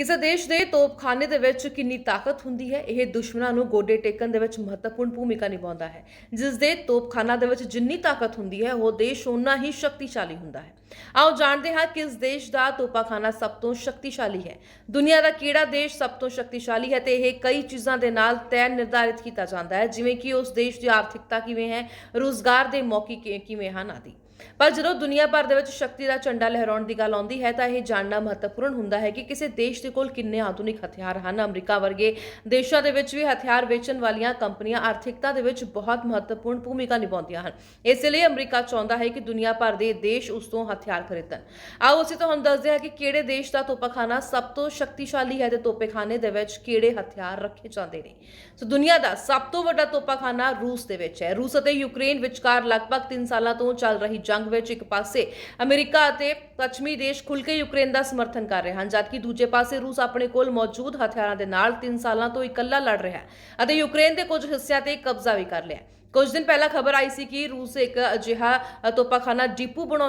ਕਿਸੇ ਦੇਸ਼ ਦੇ ਤੋਪਖਾਨੇ ਦੇ ਵਿੱਚ ਕਿੰਨੀ ਤਾਕਤ ਹੁੰਦੀ ਹੈ, ਇਹ ਦੁਸ਼ਮਣਾਂ ਨੂੰ ਗੋਡੇ ਟੇਕਣ ਦੇ ਵਿੱਚ ਮਹੱਤਵਪੂਰਨ ਭੂਮਿਕਾ ਨਿਭਾਉਂਦਾ ਹੈ। ਜਿਸ ਦੇ ਤੋਪਖਾਨਾ ਦੇ ਵਿੱਚ ਜਿੰਨੀ ਤਾਕਤ ਹੁੰਦੀ ਹੈ, ਉਹ ਦੇਸ਼ ਉਨਾ ਹੀ ਸ਼ਕਤੀਸ਼ਾਲੀ ਹੁੰਦਾ ਹੈ। ਆਓ ਜਾਣਦੇ ਹਾਂ ਕਿਸ ਦੇਸ਼ ਦਾ ਤੋਪਖਾਨਾ ਸਭ ਤੋਂ ਸ਼ਕਤੀਸ਼ਾਲੀ ਹੈ। ਦੁਨੀਆ ਦਾ ਕਿਹੜਾ ਦੇਸ਼ ਸਭ ਤੋਂ ਸ਼ਕਤੀਸ਼ਾਲੀ ਹੈ ਤੇ ਇਹ ਕਈ ਚੀਜ਼ਾਂ ਦੇ ਨਾਲ ਤੈਅ ਨਿਰਧਾਰਿਤ ਕੀਤਾ ਜਾਂਦਾ ਹੈ, ਜਿਵੇਂ ਕਿ ਉਸ ਦੇਸ਼ ਦੀ ਆਰਥਿਕਤਾ ਕਿਵੇਂ ਹੈ, ਰੋਜ਼ਗਾਰ ਦੇ ਮੌਕੇ ਕਿ- ਕਿਵੇਂ ਹਨ ਆਦਿ। ਪਰ ਜਦੋਂ ਦੁਨੀਆ ਭਰ ਦੇ ਵਿੱਚ ਸ਼ਕਤੀ ਦਾ ਝੰਡਾ ਲਹਿਰਾਉਣ ਦੀ ਗੱਲ ਆਉਂਦੀ ਹੈ ਤਾਂ ਇਹ ਜਾਣਨਾ ਮਹੱਤਵਪੂਰਨ ਹੁੰਦਾ ਹੈ ਕਿ ਕਿਸੇ ਦੇਸ਼ ਦੇ ਕੋਲ ਕਿੰਨੇ ਆਧੁਨਿਕ ਹਥਿਆਰ ਹਨ। ਅਮਰੀਕਾ ਵਰਗੇ ਦੇਸ਼ਾਂ ਦੇ ਵਿੱਚ ਵੀ ਹਥਿਆਰ ਵੇਚਣ ਵਾਲੀਆਂ ਕੰਪਨੀਆਂ ਆਰਥਿਕਤਾ ਦੇ ਵਿੱਚ ਬਹੁਤ ਮਹੱਤਵਪੂਰਨ ਭੂਮਿਕਾ ਨਿਭਾਉਂਦੀਆਂ ਹਨ। ਇਸ ਲਈ ਅਮਰੀਕਾ ਚਾਹੁੰਦਾ ਹੈ ਕਿ ਦੁਨੀਆ ਭਰ ਦੇ ਦੇਸ਼ ਉਸ ਤੋਂ ਹਥਿਆਰ ਖਰੀਦਣ। ਆਓ ਅਸੀਂ ਤੁਹਾਨੂੰ ਦੱਸਦੇ ਹਾਂ ਕਿ ਕਿਹੜੇ ਦੇਸ਼ ਦਾ ਤੋਪਖਾਨਾ ਸਭ ਤੋਂ ਸ਼ਕਤੀਸ਼ਾਲੀ ਹੈ ਤੇ ਤੋਪਖਾਨੇ ਦੇ ਵਿੱਚ ਕਿਹੜੇ ਹਥਿਆਰ ਰੱਖੇ ਜਾਂਦੇ ਨੇ? ਸੋ ਦੁਨੀਆ ਦਾ ਸਭ ਤੋਂ ਵੱਡਾ ਤੋਪਖਾਨਾ ਰੂਸ ਦੇ ਵਿੱਚ ਹੈ। ਰੂਸ ਅਤੇ ਯੂਕਰੇਨ ਵਿਚਕਾਰ ਲਗਭਗ 3 ਸਾਲਾਂ ਤੋਂ ਚੱਲ ਰਹੀ ਜੰਗ ਵਿੱਚ ਇੱਕ ਪਾਸੇ ਅਮਰੀਕਾ ਅਤੇ ਪੱਛਮੀ ਦੇਸ਼ ਖੁੱਲ੍ਹ ਕੇ ਯੂਕਰੇਨ ਦਾ ਸਮਰਥਨ ਕਰ ਰਹੇ ਹਨ, ਜਦਕਿ ਦੂਜੇ ਪਾਸੇ ਰੂਸ ਆਪਣੇ ਕੋਲ ਮੌਜੂਦ ਹਥਿਆਰਾਂ ਦੇ ਨਾਲ 3 ਸਾਲਾਂ ਤੋਂ ਇਕੱਲਾ ਲੜ ਰਿਹਾ ਹੈ ਅਤੇ ਯੂਕਰੇਨ ਦੇ ਕੁਝ ਹਿੱਸਿਆਂ ਤੇ ਕਬਜ਼ਾ ਵੀ ਕਰ ਲਿਆ ਹੈ। ਕੁਝ ਦਿਨ ਪਹਿਲਾਂ ਖਬਰ ਆਈ ਸੀ ਕਿ ਰੂਸ ਇੱਕ ਅਜਿਹਾ ਤੋਪਾਖਾਨਾ ਡਿਪੂ ਬਣਾਉਣ